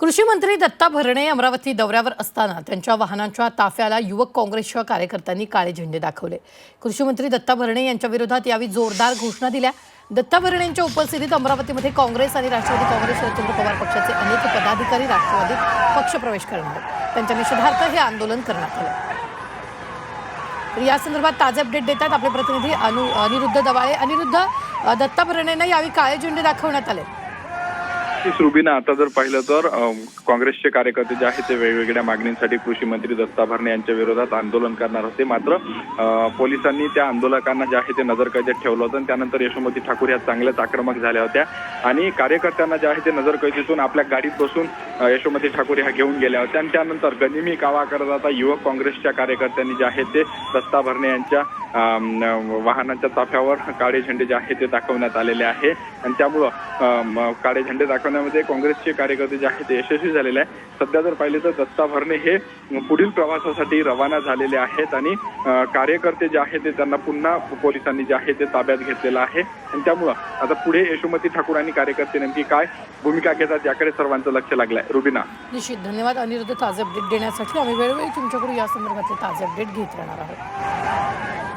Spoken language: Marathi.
कृषी मंत्री दत्ता भरणे अमरावती दौऱ्यावर असताना त्यांच्या वाहनांच्या ताफ्याला युवक काँग्रेसच्या कार्यकर्त्यांनी काळे झेंडे दाखवले. कृषी मंत्री दत्ता भरणे यांच्या विरोधात यावेळी जोरदार घोषणा दिल्या. दत्ता भरणे यांच्या उपस्थितीत अमरावतीमध्ये काँग्रेस आणि राष्ट्रवादी काँग्रेस शरदचंद्र पवार पक्षाचे अनेक पदाधिकारी राष्ट्रवादीत पक्षप्रवेश करणार त्यांच्या निषेधार्थ हे आंदोलन करण्यात आलं. तर या संदर्भात ताजे अपडेट देतात आपले प्रतिनिधी अनु अनिरुद्ध दवाळे. अनिरुद्ध दत्ता भरणेंना यावेळी काळे झेंडे दाखवण्यात आले. नक्कीच रुबीना आता जर पाहिलं तर काँग्रेसचे कार्यकर्ते जे आहेत ते वेगवेगळ्या मागणींसाठी कृषी मंत्री दत्ता भरणे यांच्या विरोधात आंदोलन करणार होते. मात्र पोलिसांनी त्या आंदोलकांना जे आहे ते नजरकैदेत ठेवलं होतं त्यानंतर यशोमती ठाकूर या चांगल्याच आक्रमक झाल्या होत्या. आणि कार्यकर्त्यांना जे आहे ते नजरकैदेतून आपल्या गाडीत बसून यशोमती ठाकूर ह्या घेऊन गेल्या होत्या. आणि त्यानंतर गनिमी कावा करत आता युवक काँग्रेसच्या कार्यकर्त्यांनी जे आहे ते दत्ता भरणे यांच्या वाहनाच्या ताफ्यावर काळे झेंडे जे आहे ते दाखवण्यात आलेले आहे. आणि त्यामुळं काळे झेंडे दाखवण्यामध्ये काँग्रेसचे कार्यकर्ते जे आहेत ते यशस्वी झालेले आहे सध्या जर पाहिले तर दत्ता भरणे हे पुढील प्रवासासाठी रवाना झालेले आहेत. आणि कार्यकर्ते जे आहेत ते त्यांना पुन्हा पोलिसांनी जे आहे ते ताब्यात घेतलेलं आहे. आणि त्यामुळं आता पुढे यशोमती ठाकूर आणि कार्यकर्ते नेमकी काय भूमिका घेतात याकडे सर्वांचं लक्ष लागलंय. रुबिना. निश्चित. धन्यवाद. अनिरुद्ध ताजे अपडेट देण्यासाठी आम्ही वेळोवेळी तुमच्याकडून या संदर्भातले ताजे अपडेट घेत राहणार आहोत.